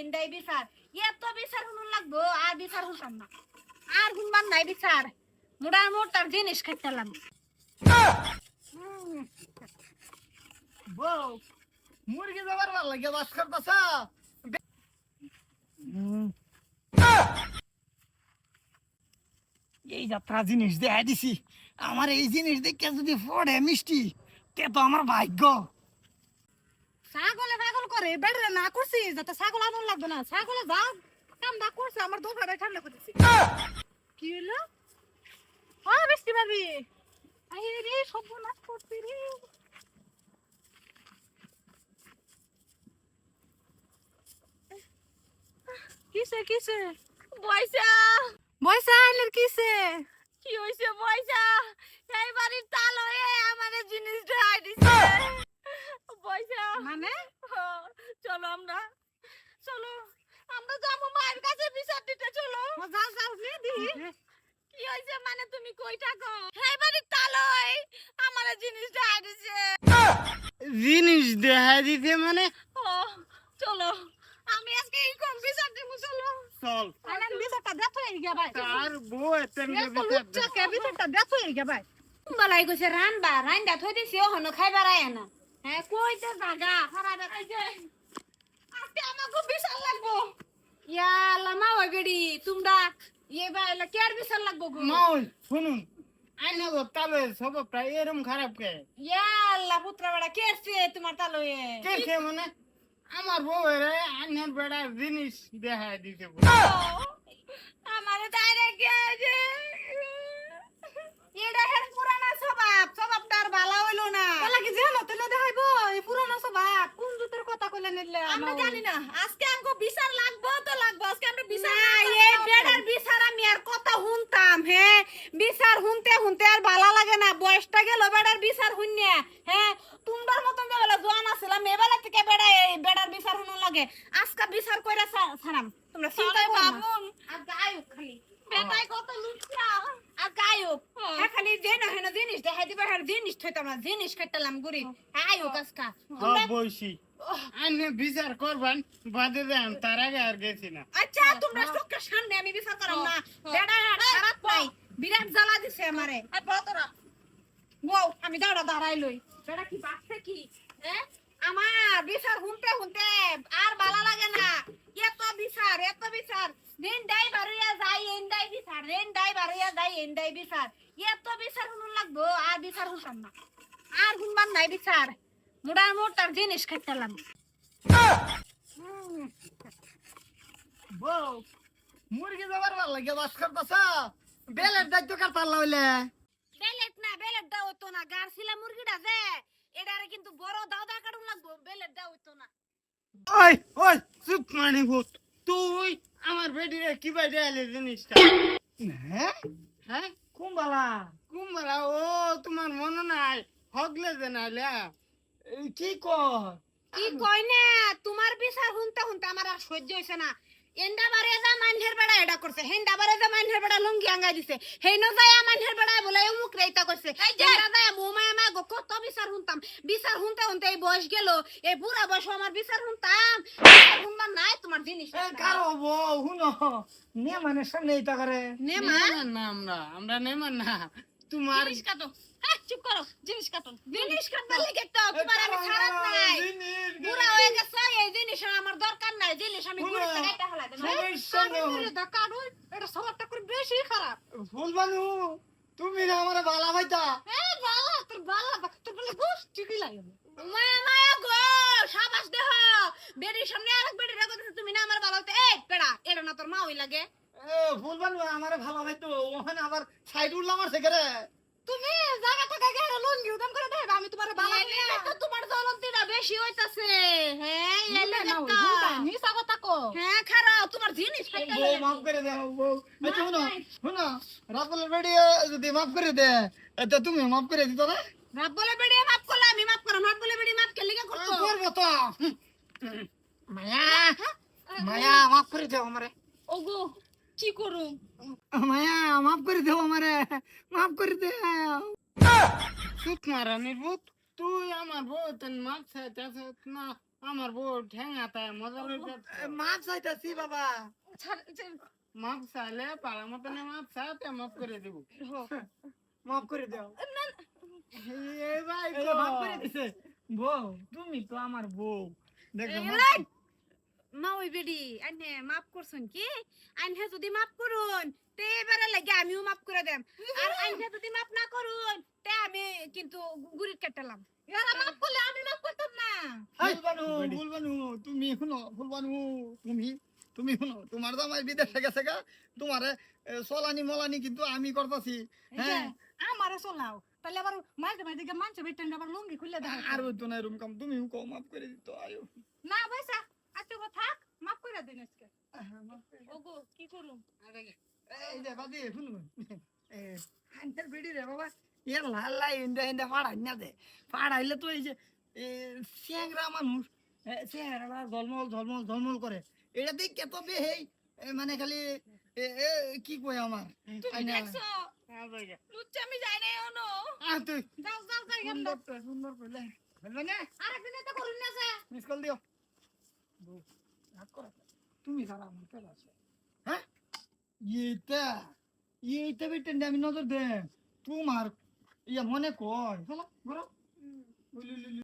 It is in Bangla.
এন্ডাই বিচার। এত বিচার শুনুন লাগবো আর বিচার শুনতাম না। আর শুনবার নাই বিচার। মোটার মোট তার জিনিস বউ মুরগি যাবার ভালো লাগে বাস করতেছ? এই যাত্রা জিনিস দেখা দিছি আমার এই জিনিস দেখে যদি পড়ে মিষ্টি তে তো আমার ভাগ্য। ছাগলে করে বেড়ে না করছি যাতে ছাগল আদর লাগবে না। ছাগলে যা কাম দা করছে আমার দোকানে ঠান্ডা করতেছি। কি হলো ও পারবি আই রে সব নাশ করছি রে। কিসে কিসে? পয়সা পয়সা আইলের কিসে? কি হইছে পয়সা এই বাড়ির তাল হয়ে আমাদের জিনিসটা আই দিছে পয়সা মানে? চলো আমরা। চলো আমরা যাব মায়ের কাছে বিচার দিতে চলো। যাও যাও নে দিহি কি হইছে মানে তুমি কই থাকো এই বাড়ির তাল হয়ে আমাদের জিনিসটা দিছে। জিনিস দেখা দিতে মানে? ও চলো আমি আজকে এই কম বিচার দিব চলো। চল। আরে বিচারটা দেখো এই গা ভাই। তার বউ এতেন লুচ্চাকে বিচারটা দেখো এই গা ভাই। বলাই কইছে রানবা রান্দা থই দিছি ওহনো খাইবার আয় না। হ্যাঁ কইতে জাগা হারা আমাকে বিচার লাগবো। ইয়া আল্লাহ মা ওই বেড়ি তোমরা ইয়ে বাইলা কেয়ার বিচার লাগবো গো? মাউল শুনুন। আইনা তো তালে সব প্রায় এরম খারাপ কে? ইয়া আল্লাহ পুত্রা বেড়া তোমার মানে? আমার বউ রে আইনার বেড়া জিনিস দেখা দিতে। আমারে তাইরে গেছে এটা হের পুরানা স্বভাব। স্বভাবটা আর ভালো হইল না। তাহলে কি যেন তেলে দেখাইবো? এই পুরানা স্বভাব। কোন জুতের কথা কইলে নিলে আমরা জানি না। আজকে আমগো বিচার লাগবো তো লাগবো। আজকে আমরা বিচার না এই বেড়ার বিচার আমি আর কথা শুনতাম হ্যাঁ? বিচার শুনতে শুনতে আর ভালো লাগে না। বয়সটা গেল বেড়ার বিচার শুনিয়া হ্যাঁ? তোমার মতন যে বেলা জোয়ান আসছিলাম এবেলা থেকে বেড়া এই বেড়ার বিচার শুনুন লাগে। আজকে বিচার কইরা ছাড়াম। তোমরা চিন্তা করো আর গায়ক খালি। বেটাই কত লুচ্চা আর গায়ক হ্যাঁ খালি যে হেন জিনিস দেখাই দিবার হার জিনিস থইতাম না জিনিস খাইতালাম গুড়ি। গায়ক আজকা হ্যাঁ বইছি আইনে বিচার করবেন বাদে দেন তার আগে আর গেছি না। আচ্ছা তোমরা চোখের সামনে আমি বিচার করাম না। বেড়া খারাপ নাই। বিরাট জ্বালা দিছে আমারে। আমি দাঁড়া দাঁড়াই লই। বেড়া কি বাচ্চা কি? হ্যাঁ আমার বিচার শুনতে শুনতে আর ভালো লাগে না। এত বিচার এত বিচার। দিন ডাই বাড়িয়া যাই এন্ডাই বিচার ডাই বাড়িয়া যাই এন্ডাই বিচার। এত বিচার শুনুন লাগবো আর বিচার শুনতাম না। আর শুনবার নাই বিচার। মোটার মোট তার জিনিস খাইতালাম। বউ মুরগি যাবার ভালো লাগে বাস করতেছ? বেলের দায়িত্ব বেলেট না বেলেট দাও হইতো না। গারছিলা মুরগিটা যে এটারে কিন্তু বড় দাও দা কাটুন লাগবো। বেলেট দাও হইতো না। ওই ওই চুপ মানে ভূত। তুই আমার বেডিরে কি বাই দেয়ালে জিনিসটা? হ্যাঁ হ্যাঁ? কুম্বালা। কুম্বালা ও তোমার মনে নাই? হগলে যে নাইলে কি কর? কি কই না? তোমার বিচার শুনতে শুনতে আমার আর সহ্য হইছে না। এন্ডা বারে যা মানহের বেড়া এটা করছে হেন্ডা বারে যা মানহের বেড়া লুঙ্গি আঙ্গাই দিছে। হেই ন যায় মানহের বেড়া বলে মুখ রেইতা করছে এন্ডা যায় মোমা আমা গো কত বিচার শুনতাম। বিচার শুনতে শুনতে এই বয়স গেল। এই বুড়া বয়স আমার বিচার শুনতাম। শুনবার নাই তোমার জিনিস কারও বউ হুনো নে মানে সামনে করে নেমা? না আমরা আমরা নেমান না তোমার জিনিস কাটো। হ্যাঁ চুপ করো জিনিস কাটো। জিনিস কাটবার লেগে তো তোমার আমি খারাপ নাই। বুড়া হয়ে গেছে এই জিনিস আমার দরকার নাই। জিনিস আমি বুড়া, গুড়ি টাকাইটা ফেলাই দেব। সবাই সঙ্গে কাটু এটা সবারটা করে বেশি খারাপ। ফুলবানু তুমি না আমার বালা ভাইতা। এ বালা তোর বালা তোর বলে গোস ঠিকই লাগে। মায়া মায়া গো সাবাস দেহ। বেডির সামনে আরেক বেডি রাখো তুমি না আমার বালা হইতে এই পেড়া এটা না তোর মা হই লাগে। এ ফুলবানু আমার ভালো ভাইতো। ওখানে আবার সাইড তুমি জায়গা থাকা গেলে লুঙ্গি উদাম করে দেব আমি তোমার বালা তো তোমার জ্বলন্তিটা বেশি হইতাছে। হ্যাঁ এলে না নিসা কথা কো হ্যাঁ খারাপ তোমার জিনিস বউ মাফ করে দে বউ আচ্ছা শুনো শুনো বেড়ি যদি মাফ করে দে এটা তুমি মাফ করে দিত না? মাপ বলে বেড়ে মাপ করলে আমি মাপ করো মাপ বলে বেড়ে মাপ কেলে করতো? করব তো। মায়া মায়া মাফ করে দাও আমারে। ওগো কি করু মায়া মাফ করে দাও আমারে মাফ করে দাও। সুত মারা নির্বুত তুই আমার বউ তেন মাপ চাইতেছ না আমার বউ মজা লইতে মাপ চাইতাছি বাবা। মাপ চাইলে পাড়া মতনে মাপ চাইতে মাপ করে দিব। মাফ করে দাও। এই ভাই মাফ করে দিছে। বউ তুমি তো আমার বউ। দেখো মা ওই বেডি আইনে মাফ করছুন কি? আইনে যদি মাফ করুন তে এবারে লাগে আমিও মাফ করে দেম। আর আইনে যদি মাফ না করুন তে আমি কিন্তু গুড়ি কেটালাম এরা মাফ করলে আমি মাফ করতাম না। ফুলবানু ফুলবানু তুমি শুনো ফুলবানু তুমি তুমি শুনো তোমার জামাই বিদেশে গেছে গা তোমার সলানি মলানি কিন্তু আমি করতেছি হ্যাঁ? আমারে চলাও। তাহলে আবার মাঝে মাঝে গিয়ে মানছে বেটেন আবার লুঙ্গি খুলে দেখা আর হইতো না এরকম কাম তুমি কও মাফ করে দিত আয়ো না পয়সা। গো থাক মাফ করে দিন আজকে। ওগো কি করুম? এই বেডি রে বাবা এ লাল লাই ইন্দা ইন্দা ফাড়াই না দে। ফাড়াইলে তো এই যে এ স্যাংরা মানুষ স্যাংরা ঝলমল ঝলমল ঝলমল করে। এটা দেখে তো বে হেই মানে খালি কি কই আমার? তুমি দেখছ? লুচ্চা আমি যাই না এখনও? তুই। যাও যাও যাই গেল সুন্দর সুন্দর কইলে আরেকদিন তো করুন না মিস কল দিও। বউ, রাগ করো। তুমি সারা আমার আছে। হ্যাঁ? এইটা এইটা বেটেন আমি নজর দেন। তোমার ইয়া মনে কয় বলো